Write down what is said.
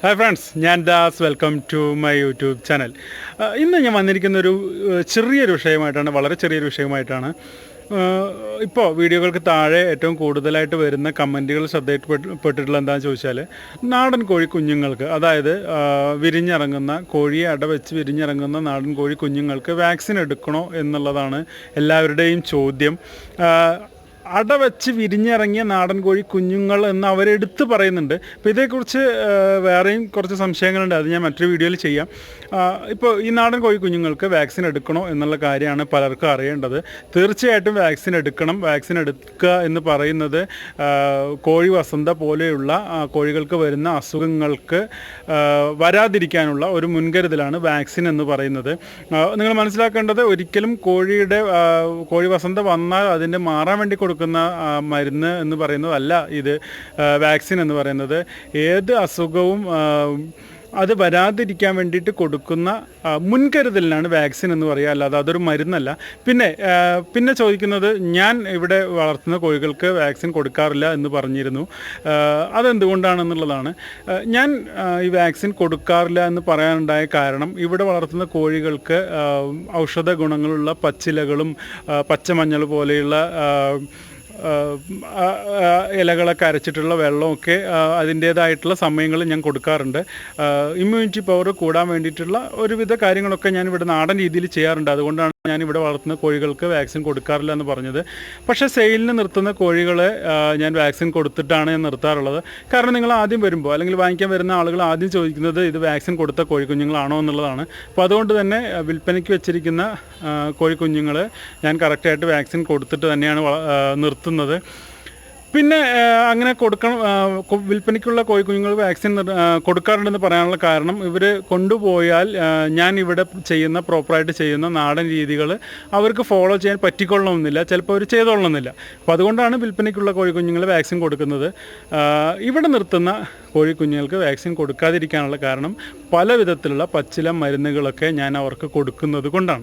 Hi friends ഞാൻ Das. Welcome to my YouTube channel ഇന്ന് ഞാൻ വന്നിരിക്കുന്ന ഒരു ചെറിയൊരു വിഷയമായിട്ടാണ് വളരെ ചെറിയൊരു വിഷയമായിട്ടാണ്. ഇപ്പോൾ വീഡിയോകൾക്ക് താഴെ ഏറ്റവും കൂടുതലായിട്ട് വരുന്ന കമന്റുകൾ ശ്രദ്ധയിൽപ്പെട്ടിട്ടുള്ള എന്താണെന്ന് ചോദിച്ചാൽ നാടൻ കോഴി കുഞ്ഞുങ്ങൾക്ക് അതായത് വിരിഞ്ഞിറങ്ങുന്ന കോഴിയെ അടവെച്ച് വിരിഞ്ഞിറങ്ങുന്ന നാടൻ കോഴി കുഞ്ഞുങ്ങൾക്ക് വാക്സിൻ എടുക്കണോ എന്നുള്ളതാണ് എല്ലാവരുടെയും ചോദ്യം. അടവെച്ച് വിരിഞ്ഞിറങ്ങിയ നാടൻ കോഴി കുഞ്ഞുങ്ങൾ എന്ന് അവരെടുത്ത് പറയുന്നുണ്ട്. അപ്പോൾ ഇതേക്കുറിച്ച് വേറെയും കുറച്ച് സംശയങ്ങളുണ്ട്. അത് ഞാൻ മറ്റൊരു വീഡിയോയിൽ ചെയ്യാം. ഇപ്പോൾ ഈ നാടൻ കോഴി കുഞ്ഞുങ്ങൾക്ക് വാക്സിൻ എടുക്കണോ എന്നുള്ള കാര്യമാണ് പലർക്കും അറിയേണ്ടത്. തീർച്ചയായിട്ടും വാക്സിൻ എടുക്കണം. വാക്സിൻ എടുക്കുക എന്ന് പറയുന്നത് കോഴി വസന്ത പോലെയുള്ള കോഴികൾക്ക് വരുന്ന അസുഖങ്ങൾക്ക് വരാതിരിക്കാനുള്ള ഒരു മുൻകരുതലാണ് വാക്സിൻ എന്ന് പറയുന്നത്. നിങ്ങൾ മനസ്സിലാക്കേണ്ടത് ഒരിക്കലും കോഴിയുടെ കോഴി വസന്ത വന്നാൽ അതിന്റെ മാറാൻ വേണ്ടി കൊടുക്കുന്ന മരുന്ന് എന്ന് പറയുന്നതല്ല ഇത് വാക്സിൻ എന്ന് പറയുന്നത്. ഏത് അസുഖവും അത് വരാതിരിക്കാൻ വേണ്ടിയിട്ട് കൊടുക്കുന്ന മുൻകരുതലിനാണ് വാക്സിൻ എന്ന് പറയുക. അല്ലാതെ അതൊരു മരുന്നല്ല. പിന്നെ പിന്നെ ചോദിക്കുന്നത് ഞാൻ ഇവിടെ വളർത്തുന്ന കോഴികൾക്ക് വാക്സിൻ കൊടുക്കാറില്ല എന്ന് പറഞ്ഞിരുന്നു. അതെന്തുകൊണ്ടാണെന്നുള്ളതാണ്. ഞാൻ ഈ വാക്സിൻ കൊടുക്കാറില്ല എന്ന് പറയാനുണ്ടായ കാരണം ഇവിടെ വളർത്തുന്ന കോഴികൾക്ക് ഔഷധ ഗുണങ്ങളുള്ള പച്ചിലകളും പച്ചമഞ്ഞൾ പോലെയുള്ള ഇലകളൊക്കെ അരച്ചിട്ടുള്ള വെള്ളമൊക്കെ അതിന്റേതായിട്ടുള്ള സമയങ്ങളിൽ ഞാൻ കൊടുക്കാറുണ്ട്. ഇമ്മ്യൂണിറ്റി പവർ കൂടാൻ വേണ്ടിയിട്ടുള്ള ഒരുവിധ കാര്യങ്ങളൊക്കെ ഞാൻ ഇവിടെ നാടൻ രീതിയിൽ ചെയ്യാറുണ്ട്. അതുകൊണ്ടാണ് ഞാൻ ഇവിടെ വളർത്തുന്ന കോഴികൾക്ക് വാക്സിൻ കൊടുക്കാറില്ല എന്ന് പറഞ്ഞത്. പക്ഷേ സെയിലിന് നിർത്തുന്ന കോഴികളെ ഞാൻ വാക്സിൻ കൊടുത്തിട്ടാണ് ഞാൻ നിർത്താറുള്ളത്. കാരണം നിങ്ങൾ ആദ്യം വരുമ്പോൾ അല്ലെങ്കിൽ വാങ്ങിക്കാൻ വരുന്ന ആളുകൾ ആദ്യം ചോദിക്കുന്നത് ഇത് വാക്സിൻ കൊടുത്ത കോഴിക്കുഞ്ഞുങ്ങളാണോ എന്നുള്ളതാണ്. അപ്പോൾ അതുകൊണ്ട് തന്നെ വിൽപ്പനയ്ക്ക് വെച്ചിരിക്കുന്ന കോഴിക്കുഞ്ഞുങ്ങൾ ഞാൻ കറക്റ്റായിട്ട് വാക്സിൻ കൊടുത്തിട്ട് തന്നെയാണ് നിർത്തുന്നത്. പിന്നെ അങ്ങനെ കൊടുക്കണം വിൽപ്പനയ്ക്കുള്ള കോഴിക്കുഞ്ഞുങ്ങൾ വാക്സിൻ കൊടുക്കാറുണ്ടെന്ന് പറയാനുള്ള കാരണം ഇവർ കൊണ്ടുപോയാൽ ഞാൻ ഇവിടെ ചെയ്യുന്ന പ്രോപ്പറായിട്ട് ചെയ്യുന്ന നാടൻ രീതികൾ അവർക്ക് ഫോളോ ചെയ്യാൻ പറ്റിക്കൊള്ളണമെന്നില്ല ചിലപ്പോൾ അവർ ചെയ്തോളണമെന്നില്ല. അപ്പോൾ അതുകൊണ്ടാണ് വിൽപ്പനയ്ക്കുള്ള കോഴിക്കുഞ്ഞുങ്ങൾ വാക്സിൻ കൊടുക്കുന്നത്. ഇവിടെ നിർത്തുന്ന കോഴിക്കുഞ്ഞുങ്ങൾക്ക് വാക്സിൻ കൊടുക്കാതിരിക്കാനുള്ള കാരണം പല വിധത്തിലുള്ള പച്ചില മരുന്നുകളൊക്കെ ഞാൻ അവർക്ക് കൊടുക്കുന്നത് കൊണ്ടാണ്.